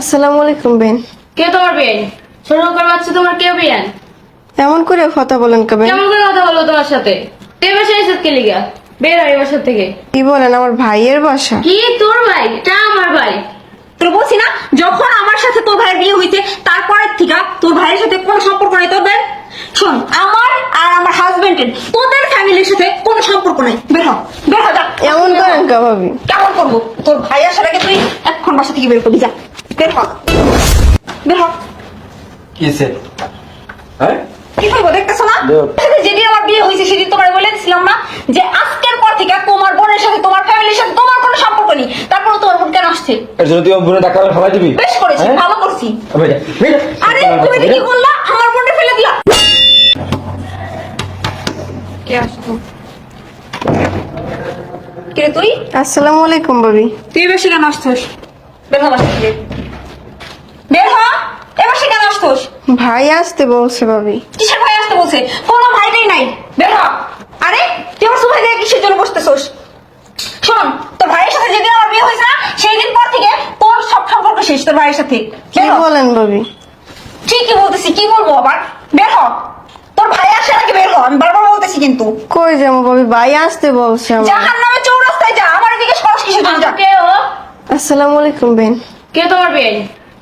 আসসালামু আলাইকুম বেন। কে তোমার বেন? ছোট করে বাচ্চা তোমার কে বেন? এমন করে কথা বলেন কে বেন। কেমন করে কথা বলো তোমার সাথে? এসে কে লিগা? বের হয় বাসা থেকে। কি বলেন আমার ভাইয়ের বাসা? কি তোর ভাই? এটা আমার ভাই। তোর বলছি না যখন আমার সাথে তোর ভাইয়ের বিয়ে হইছে তারপরের থেকে তোর ভাইয়ের সাথে কোনো সম্পর্ক নাই তোর তোদের শোন আমার আর আমার হাজবেন্ডের তোদের ফ্যামিলির সাথে কোনো সম্পর্ক নাই। বের হ বের হ যা। এমন করেন কে ভাবি? কেমন করব? তোর ভাই আসার আগে তুই এখন বাসা থেকে বের করবি যা। বের হ। বের হ। কিসে হ্যাঁ? কি করব দেখতেছো না? যেদিন আমার বিয়ে হয়েছে সেদিন তোমার বলে দিছিলাম না যে আজকের পর থেকে তোমার বোনের সাথে তোমার ফ্যামিলির সাথে তোমার কোনো সম্পর্ক নেই। তারপর তোমার বোন কেন আসছে? এর জন্য তুই বোনের টাকা ফেলাই দিবি। বেশ করেছি হ্যাঁ? ভালো করছি। আরে তুমি কি করলা আমার বোনটা ফেলে দিলা। কে আসতো কে তুই? আসসালামু আলাইকুম ভাবি। তুই বেশি কেন আসছোস বের হ বাসা থেকে বের হ এবার সে কেন আসছোস ভাই আসতে বলছে ভাবি। কিসের ভাই আসতে বলছে? কোনো ভাইটাই নাই। বের হ। আরে তুই আমার সুভাই দিয়ে কিসের জন্য বসতেছোস? শোন তোর ভাইয়ের সাথে যেদিন আমার বিয়ে হয়েছে না সেই দিন পর থেকে তোর সব সম্পর্ক শেষ তোর ভাইয়ের সাথে। কি বলেন ভাবি? ঠিকই বলতেছি কি বলব আবার? বের হ। তোর ভাই আসার আগে বের হ? আমি বারবার বলতেছি কিন্তু। কই যাব ভাবি? ভাই আসতে বলছে আমার। জাহান নামে চৌরাস্তায় যা আমার এদিকে সরস কিসের জন্য যা। কে ও? আসসালামু আলাইকুম বেন। কে তোমার বেন?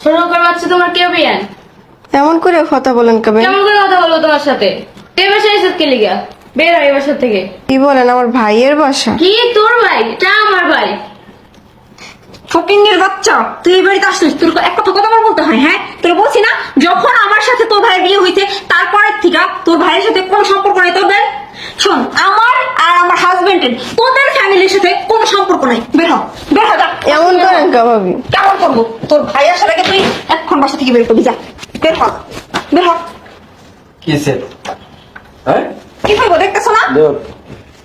ছোট করে বাচ্চা তোমার কে বেন? এমন করে কথা বলেন কে বেন কেমন করে কথা বলো তোমার সাথে? এসে কে লিগা? বের হয় বাসা থেকে। কি বলেন আমার ভাইয়ের বাসা? কি তোর ভাই? এটা আমার ভাই। ফকিংয়ের বাচ্চা তুই এই বাড়িতে আসছিস তোর এক কথা কথা আমার বলতে হয় হ্যাঁ? তোর বলছি না যখন আমার সাথে তোর ভাইয়ের বিয়ে হয়েছে তারপরের থেকে তোর ভাইয়ের সাথে কোনো সম্পর্ক নাই তোদের শোন আমার আর আমার হাজবেন্ডের তোদের ফ্যামিলির সাথে কোনো সম্পর্ক নাই। বের হ বের হ এমন করেন কেমন করব? তোর ভাই আসার আগে তুই এখন বাসা থেকে বের করবি যা। বের হ। বের হ। কিসে হ্যাঁ? কি করব দেখতেছো না?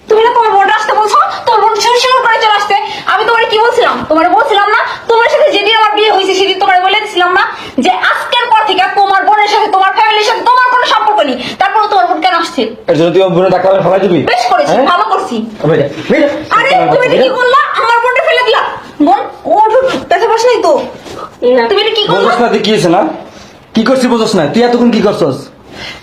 তুমি না তোমার বোনটা আসতে বলছো? তোর বোন শিউর শিউর করে চলে আসতে আমি তোমার কি বলছিলাম? তোমার বলছিলাম না তোমার সাথে যেদিন আমার বিয়ে হয়েছে সেদিন তোমার বলে দিছিলাম না যে আজকের পর থেকে তোমার বোনের সাথে তোমার ফ্যামিলির সাথে তোমার কোনো সম্পর্ক নেই। তারপর তোমার বোন কেন আসছে? এর জন্য তুই আমার বোনের টাকা ফেলাই দিবি বেশ করেছি হ্যাঁ? ভালো করছি। আরে তুমি কি করলা? আমার বোনটা ফেলে দিলা। বোন ও ব্যথা পাস নাই তো? তুমি কি করলা? না তুই কি হয়েছে না? কি করছিস বুঝছ না? তুই এতক্ষণ কি করছস?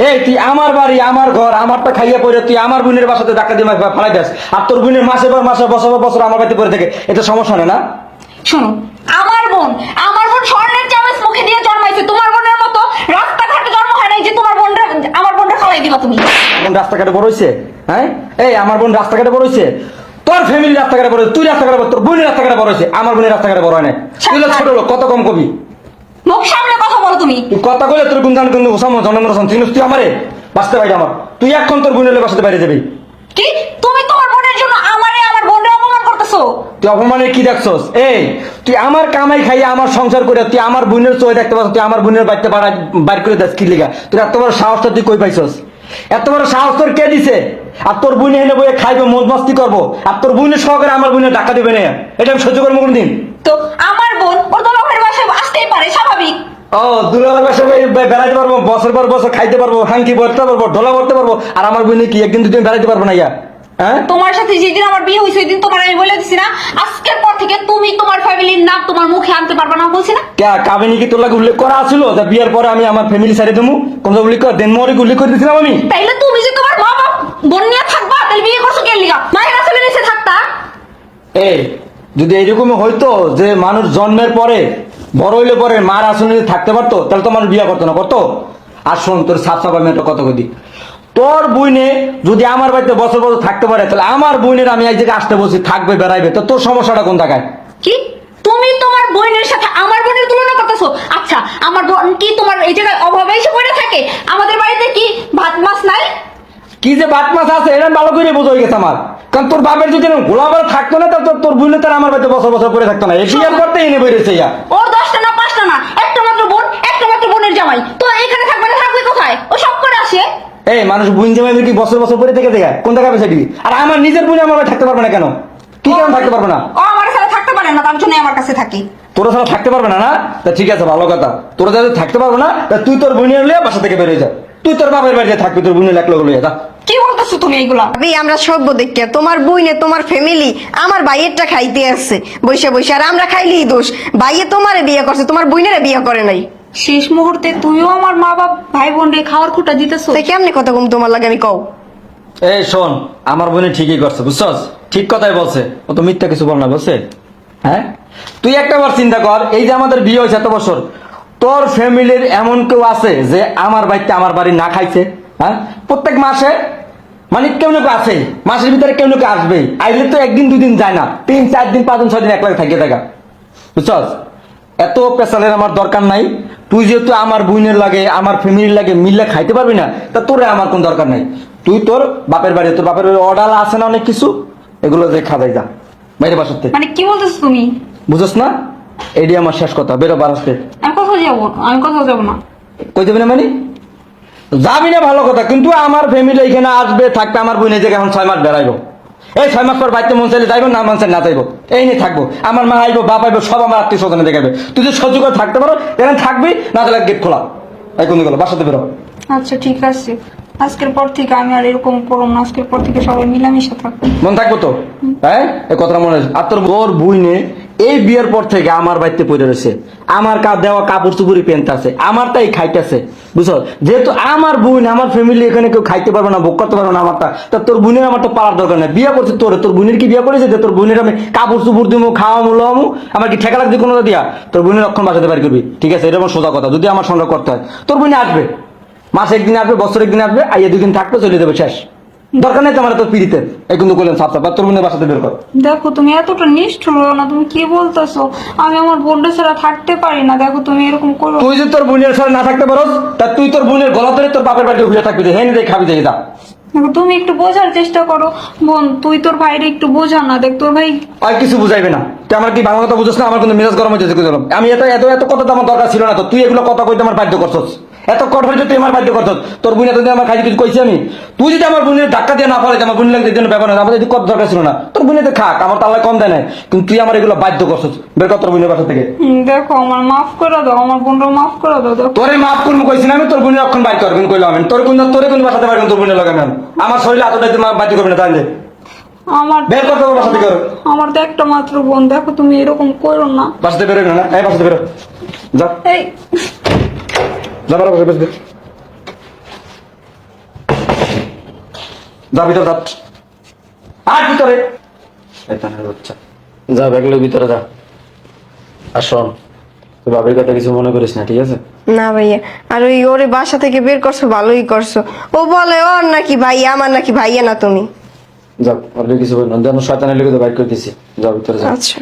এই তুই আমার বাড়ি আমার ঘর আমারটা খাইয়া পড়ে তুই আমার বোনের বাসাতে ডাকা দিয়ে ফা- ফালাই দাস। আর তোর বোনের মাসে পর মাসে বছর বছর আমার বাড়িতে পড়ে থাকে। এটা সমস্যা নেই না? শোনো আমার বোন আমার বোন স্বর্ণের চামচ মুখে দিয়ে জন্মাইছে। তোমার বোনের মতো রাস্তাঘাটে জন্ম হয় নাই যে তোমার বোনটা আমার বোনটা খালাই দিবা তুমি। বোন রাস্তাঘাটে বড় হইছে? হ্যাঁ? এই আমার বোন রাস্তাঘাটে বড় হইছে? তোর ফ্যামিলি রাস্তাঘাটে বড় হইছে, তুই রাস্তাঘাটে বড় তোর বোনের রাস্তাঘাটে বড় হয়েছে আমার বোনের রাস্তাঘাটে বড় হয় না তুই হলো ছোট লোক কত কম কবি? মুখ সামনে কথা বলো তুমি। তুই কথা কইলে তোর গুণ জান কিন্তু ওসাম জন্ম রসন তুই তুই আমারে বাঁচতে পারি আমার। তুই এখন তোর বোনের বাসাতে বাইরে যাবি। কি? তুমি তোমার বোনের জন্য আমারে আমার বোনকে অপমান করতেছো? তুই অপমানে কি দেখছস? এই তুই আমার কামাই খাইয়ে আমার সংসার করে তুই আমার বোনের চোখে দেখতে পাচ্ছ তুই আমার বোনের বাড়িতে বাড়া বাইর করে দেখ কি লিগা? তুই এত বড় সাহসটা তুই কই পাইছস? এত বড় সাহস তোর কে দিছে? আর তোর বোনে এনে বইয়ে খাইবে মজ মস্তি করব। আর তোর বোনের সহকারে আমার বোনের টাকা দিবে না। এটা আমি সহ্য করব কোনদিন? তো আমার বোন ওর ভাইয়ের বাসায় ও দুলার বাসা বেড়াইতে পারব বছর পর বছর খাইতে পারব হাঙ্কি ভরতে পারব ঢোলা ভরতে পারব আর আমার বোনে কি একদিন দুদিন বেড়াইতে পারব না ইয়া? হ্যাঁ? তোমার সাথে যেদিন আমার বিয়ে হয়েছে সেদিন তোমার আমি বলে দিছি না। আজকের পর থেকে তুমি তোমার ফ্যামিলির নাম তোমার মুখে আনতে পারবে না বলছি না? কে কাবিনী কি তোর লাগে উল্লেখ করা আছিল? যে বিয়ের পরে আমি আমার ফ্যামিলি সাইডে দেবো কোন উল্লেখ কর দেন মরে উল্লেখ করে দিয়েছিলাম আমি। তাইলে তুমি যে তোমার মা বাপ বোন নিয়ে থাকবা তাহলে বিয়ে করছ কে লিগা? মায়ের আসলে নিচে থাকতা? এই যদি এইরকম হইতো যে মানুষ জন্মের পরে বড় হইলে পরে মার আসলে যদি থাকতে পারতো তাহলে তো মানুষ বিয়ে করতো না করতো? আর শোন তোর সাফ সাফ আমি একটা কথা কদি তোর বইনে যদি আমার বাড়িতে বছর বছর থাকতে পারে তাহলে আমার বইনের আমি এক জায়গায় আসতে বলছি থাকবে বেড়াইবে তো তোর সমস্যাটা কোন জায়গায় কি? তুমি তোমার বোনের সাথে আমার বোনের তুলনা করতেছো? আচ্ছা আমার বোন কি তোমার এই জায়গায় অভাবে এসে পড়ে থাকে? আমাদের বাড়িতে কি ভাত মাছ নাই? কি যে বাট মাছ আছে এটা ভালো করে বোঝা হয়ে গেছে আমার। কারণ তোর বাপের যদি গোলাবার থাকতো না তাহলে তোর বুঝলে তার আমার বাড়িতে বছর বছর পরে থাকতো না। বিয়ের করতে এনে বেরিয়েছে ইয়া। ওর দশটা না পাঁচটা না একটা মাত্র বোন একটা মাত্র বোনের জামাই তো এখানে থাকবে না থাকবে কোথায়? ও সব করে আসে। এই মানুষ জামাই কি বছর বছর পরে থেকে দেখা কোন জায়গায় পয়সা দিবি? আর আমার নিজের বুঝে আমার থাকতে পারবে না কেন? কি কেন থাকতে পারবে না? ও আমার সাথে থাকতে পারে না তার জন্য আমার কাছে থাকি। তোরা ছাড়া থাকতে পারবে না না? তা ঠিক আছে ভালো কথা। তোরা থাকতে পারবে না তা তুই তোর বোনের লিয়ে বাসা থেকে বেরোয় যা। তুই তোর বাপের বাড়িতে থাকবি তোর বোনের লিয়ে যা। কি বলতেছো তুমি এইগুলা? ভাবি আমরা সভ্য তোমার বইনে তোমার ফ্যামিলি আমার ভাইয়েরটা খাইতে আসছে। বৈশা বৈশা আর আমরা খাইলেই দোষ। ভাইয়ে তোমারে বিয়ে করছে তোমার বইনেরা বিয়ে করে নাই। শেষ মুহূর্তে তুইও আমার মা বাপ ভাই বোন রে খাওয়ার খুঁটা দিতেছো। তাই কেমনি কথা কম তোমার লাগে আমি কও? এই শোন আমার বোনে ঠিকই করছে বুঝছস? ঠিক কথাই বলছে। ও তো মিথ্যা কিছু বল না বলছে হ্যাঁ? তুই একটা বার চিন্তা কর এই যে আমাদের বিয়ে হয়েছে এত বছর তোর ফ্যামিলির এমন কেউ আছে যে আমার বাড়িতে আমার বাড়ি না খাইছে? হ্যাঁ? প্রত্যেক মাসে মানে কেউ না কেউ আছে? মাসের ভিতরে কেউ না কেউ আসবেই আইলে তো একদিন দুই দিন যায় না। তিন চার দিন পাঁচ দিন ছয় দিন একলাগে থাকিয়ে থাকা। বুঝছস? এত পেশালের আমার দরকার নাই। তুই যেহেতু আমার বোনের লাগে আমার ফ্যামিলির লাগে মিললে খাইতে পারবি না তা তোরে আমার কোন দরকার নাই। তুই তোর বাপের বাড়ি তোর বাপের বাড়ি অর্ডার আছে না অনেক কিছু? এগুলো যে খাবাই যা বাইরে বাসাতে মানে কি বলতেছো তুমি? বুঝছ না? এডি আমার শেষ কথা বেরো বারাসতে আমি কোথাও যাব না আমি কোথাও যাব না। কই যাবি না মানে? যাবি না ভালো কথা কিন্তু আমার ফ্যামিলি এখানে আসবে থাকবে আমার এই জায়গায় এখন ছয় মাস বেড়াইবো। এই ছয় মাস পর বাড়িতে মন চাইলে যাইবো না মন চাইলে না যাইবো। এই নিয়ে থাকব। আমার মা আইবো বাপ আইবো সব আমার আত্মীয় স্বজনে দেখাবে তুই যদি সহ্য করে থাকতে পারো এখানে থাকবি না তাহলে গেট খোলা। এই কোন গেলো বাসাতে বেরো। আচ্ছা ঠিক আছে। আজকের পর থেকে আমি আর এরকম করব না। আজকের পর থেকে সবাই মিলামিশে থাকব। মন থাকব তো? হ্যাঁ? এই কথাটা মনে আছে আর তোর বোর বুইনে এই বিয়ের পর থেকে আমার বাড়িতে পড়ে রয়েছে। আমার কা দেওয়া কাপড় চুপুরি পেন্ট আছে আমার তাই খাইতেছে, বুঝছ? যেহেতু আমার বোন, আমার ফ্যামিলি এখানে কেউ খাইতে পারবে না, ভোগ করতে পারবে না আমারটা, তা তোর বোনের আমার তো পারার দরকার নেই। বিয়ে করছে তোর তোর বোনের কি বিয়ে করেছে? যে তোর বোনের আমি কাপড় চুপুর দিব খাওয়া মূল্যমু আমার কি ঠেকা লাগবে কোনো দিয়া? তোর বোনের রক্ষণ বাঁচাতে পারি করবি, ঠিক আছে? এটা আমার সোজা কথা, যদি আমার সঙ্গে করতে হয়। তোর বোনে আসবে, মাসে একদিন আসবে, বছর একদিন আসবে, আইয়ে দুদিন থাকবে, চলে দেবে শেষ। দরকার নেই তোমার তোর পিড়িতে। এই কিন্তু করলেন সাফ সাফ তোর বোনের বাসাতে বের কর। দেখো তুমি এতটা নিষ্ঠুর না তুমি কি বলতেছো? আমি আমার বোনটা ছাড়া থাকতে পারি না। দেখো তুমি এরকম করো। তুই তোর বোনের না থাকতে পারোস তা তুই তোর বোনের গলা ধরে তোর বাপের বাড়িতে ঘুরে থাকবি হ্যাঁ নিয়ে খাবি দেখি তুমি একটু বোঝার চেষ্টা করো। বোন তুই তোর ভাইরে একটু বোঝা না। দেখ তোর ভাই আর কিছু বুঝাইবে না। তুই আমার কি বাংলা কথা বুঝছ না? আমার কিন্তু মেজাজ গরম হয়েছে আমি এত এত এত কথা তো আমার দরকার ছিল না তো। তুই এগুলো কথা কইতে আমার বাধ্য করছস। এত কঠোর যে তুই আমার বাধ্য করছস তোর। বোনের যদি আমার খাইতে কিছু কইছি আমি। তুই যদি আমার বোনের ধাক্কা দিয়ে না ফলে আমার বোনের লাগতে জন্য ব্যাপার না। আমার যদি কত দরকার ছিল না তোর বোনের তো খাক আমার তাল্লা কম দেয় নাই। কিন্তু তুই আমার এগুলো বাধ্য করছস বের কর তোর বোনের বাসা থেকে। দেখো আমার মাফ করে দাও আমার বোনটা মাফ করে দাও তোরে মাফ করব কইছি না আমি তোর বোনের অক্ষণ বাইর করবেন কইলাম আমি। তোর কোন তোরে কোন বাসাতে পারবেন তোর বোনের লাগাম আমার শরীরে তোমার বাধ্য করবে না তাহলে। আমার বের কর তোর বাসা থেকে। আমার তো একটা মাত্র বোন দেখো তুমি এরকম করো না। বাসাতে বেরো না? এই বাসাতে বেরো। যা। এই। যা বেরো বসে বসে যা ভিতরে যা। আর ভিতরে। শয়তানের বাচ্চা যা ব্যাগগুলো ভিতরে যা। আর শোন তুই বাবির কথা কিছু মনে করিস না ঠিক আছে? না ভাইয়া আর ওই ওরে বাসা থেকে বের করছ ভালোই করছ। ও বলে ওর নাকি ভাইয়া আমার নাকি ভাইয়া না তুমি। যাও আর কিছু বলি না। যেন শয়তানের লেগে তো বাইক করে দিছি। যা ভিতরে যা। আচ্ছা।